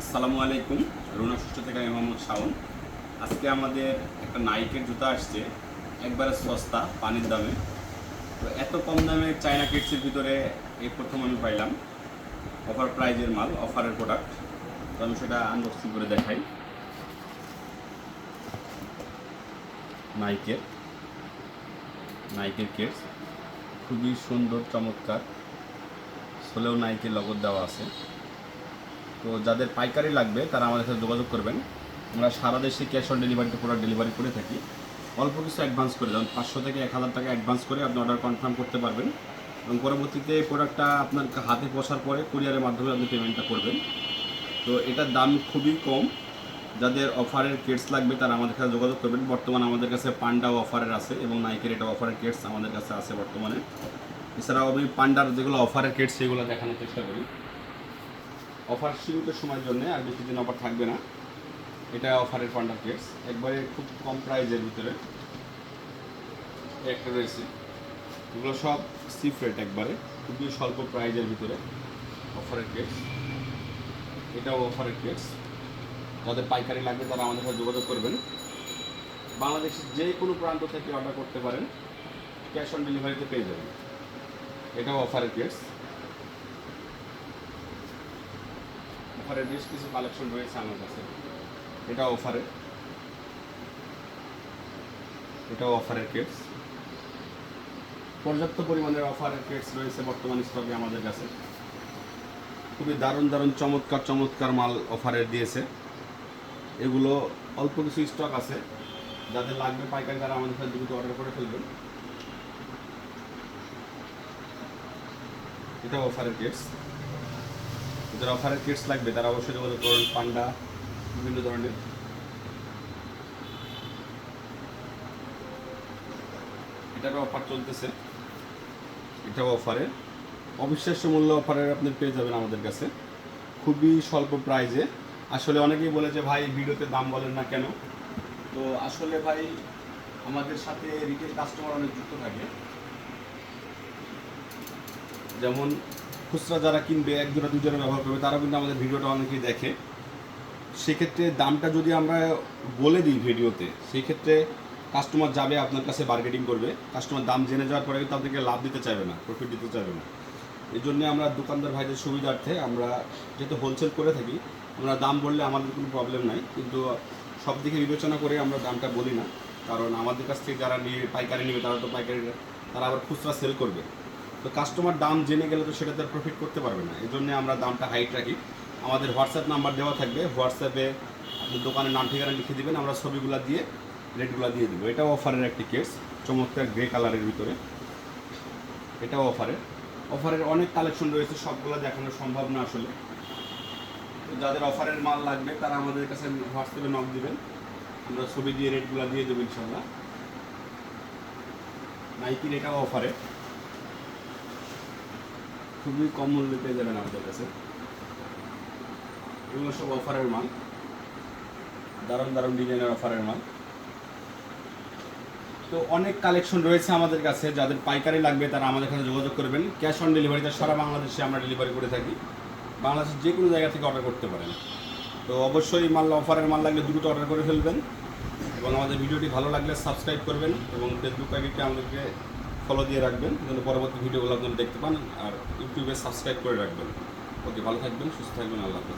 আসসালামু আলাইকুম। রুনা সুস্থ থেকে আমি মোহাম্মদ শাওন। আজকে আমাদের একটা নাইকের জুতা আসছে, একবারে সস্তা, পানির দামে। তো এত কম দামে চায়না কিটসের ভিতরে এই প্রথম আমি পাইলাম। অফার প্রাইজের মাল, অফারের প্রোডাক্ট। তো আমি সেটা আনবক্সিং করে দেখাই। নাইকের নাইকের কেটস খুবই সুন্দর, চমৎকার। সোলেও নাইকের লগত দেওয়া আছে। তো যাদের পাইকারি লাগবে, তারা আমাদের সাথে যোগাযোগ করবেন। আমরা সারা দেশে ক্যাশ অন ডেলিভারিতে প্রোডাক্ট ডেলিভারি করে থাকি। অল্প কিছু অ্যাডভান্স করে, যেমন পাঁচশো থেকে এক হাজার টাকা অ্যাডভান্স করে আপনি অর্ডার কনফার্ম করতে পারবেন। এবং পরবর্তীতে এই প্রোডাক্টটা আপনার হাতে পৌঁছার পরে কুরিয়ারের মাধ্যমে আপনি পেমেন্টটা করবেন। তো এটার দাম খুবই কম। যাদের অফারের কেটস লাগবে, তারা আমাদের সাথে যোগাযোগ করবেন। বর্তমানে আমাদের কাছে পান্ডাও অফারের আছে এবং নাইকের এটা অফারের কেটস আমাদের কাছে আছে বর্তমানে। এছাড়াও আমি পান্ডার যেগুলো অফারের কেটস সেগুলো দেখানোর চেষ্টা করি। অফার সীমিত সময়ের জন্য আর বেশি দিন অফার থাকবে না। এটা অফারের পান্ডার কেস। একবারে খুব কম প্রাইজের ভিতরে। একটা রয়েছে। এগুলো সব সিফ্রেট একবারে। খুবই স্বল্প প্রাইজের ভিতরে অফারের কেস। এটাও অফারের কেস। যাদের পাইকারি লাগবে তারা আমাদের সাথে যোগাযোগ করবেন। বাংলাদেশের যে কোনো প্রান্ত থেকে অর্ডার করতে পারেন। ক্যাশ অন ডেলিভারিতে পেয়ে যাবেন। এটাও অফারের কেটস অফারের বেশ কিছু কালেকশন রয়েছে আমার কাছে। এটা অফারে। এটাও অফারের কেটস পর্যাপ্ত পরিমাণের অফারের কেটস রয়েছে বর্তমান স্টকে আমাদের কাছে। খুবই দারুণ দারুণ, চমৎকার চমৎকার মাল অফারের দিয়েছে। এগুলো অল্প কিছু স্টক আছে। যাদের লাগবে পাইকারি তারা আমাদের সাথে দ্রুত অর্ডার করে ফেলবেন। এটা অফারের কেটস যারা অফারের কিটস লাগবে, তারা অবশ্যই যোগাযোগ করুন, পান্ডা, বিভিন্ন ধরনের। এটারও অফার চলতেছে। এটাও অফারে অবিশ্বাস্য মূল্য অফারের আপনি পেয়ে যাবেন আমাদের কাছে। খুবই স্বল্প প্রাইজে আসলে অনেকেই বলে যে, ভাই ভিডিওতে দাম বলেন না কেন? তো আসলে ভাই, আমাদের সাথে রিটেল কাস্টমার অনেক যুক্ত থাকে। যেমন খুচরা যারা কিনবে, এক জোড়া, দুই জোড়া ব্যবহার করবে তারা কিন্তু আমাদের ভিডিওটা অনেকেই দেখে। সেক্ষেত্রে দামটা যদি আমরা বলে দিই ভিডিওতে সেই ক্ষেত্রে কাস্টমার যাবে আপনার কাছে বার্গেটিং করবে। কাস্টমার দাম জেনে যাওয়ার পরে কিন্তু আপনাকে লাভ দিতে চাইবে না প্রফিট দিতে চাইবে না। এই জন্য আমরা দোকানদার ভাইদের সুবিধার্থে আমরা যেহেতু হোলসেল করে থাকি, আমরা দাম বললে আমাদের কোনো প্রবলেম নাই। কিন্তু সব দিকে বিবেচনা করে আমরা দামটা বলি না। কারণ আমাদের কাছ থেকে যারা নিয়ে, পাইকারি নেবে, তারা তো পাইকারি তারা আবার খুচরা সেল করবে। তো কাস্টমার দাম জেনে গেলে তো সেটাতে প্রফিট করতে পারবে না। এই জন্য আমরা দামটা হাইট রাখি। আমাদের হোয়াটসঅ্যাপ নাম্বার দেওয়া থাকবে। হোয়াটসঅ্যাপে আপনি দোকানের নাম, ঠিকানা লিখে দিবেন। আমরা ছবিগুলো দিয়ে, রেটগুলো দিয়ে দেবো। এটাও অফারের একটি কেস চমৎকার গ্রে কালারের ভিতরে। এটাও অফারের অফারের অনেক কালেকশন রয়েছে, সবগুলো দেখানো সম্ভব না আসলে। যাদের অফারের মাল লাগবে, তারা আমাদের কাছে হোয়াটসঅ্যাপে নক দিবেন। আমরা ছবি দিয়ে, রেটগুলো দিয়ে দেবো ইনশাল্লাহ নাইকির এটাও অফারে খুবই কম মূল্যে পেয়ে যাবেন আমাদের কাছে। এগুলো সব অফারের মাল। দারুণ দারুণ ডিজাইনের অফারের মাল। তো অনেক কালেকশন রয়েছে আমাদের কাছে, যাদের পাইকারি লাগবে তারা আমাদের কাছে যোগাযোগ করবেন। ক্যাশ অন ডেলিভারিতে সারা বাংলাদেশে আমরা ডেলিভারি করে থাকি। বাংলাদেশের যে কোনো জায়গা থেকে অর্ডার করতে পারেন। তো অবশ্যই মাল, অফারের মাল লাগলে দ্রুত অর্ডার করে ফেলবেন। এবং আমাদের ভিডিওটি ভালো লাগলে সাবস্ক্রাইব করবেন এবং ফেসবুক আইডিতে আমাদেরকে ফলো দিয়ে রাখবেন যেন পরবর্তী ভিডিওগুলো আপনারা দেখতে পান, আর ইউটিউবে সাবস্ক্রাইব করে রাখবেন। ওকে, ভালো থাকবেন, সুস্থ থাকবেন, আল্লাহ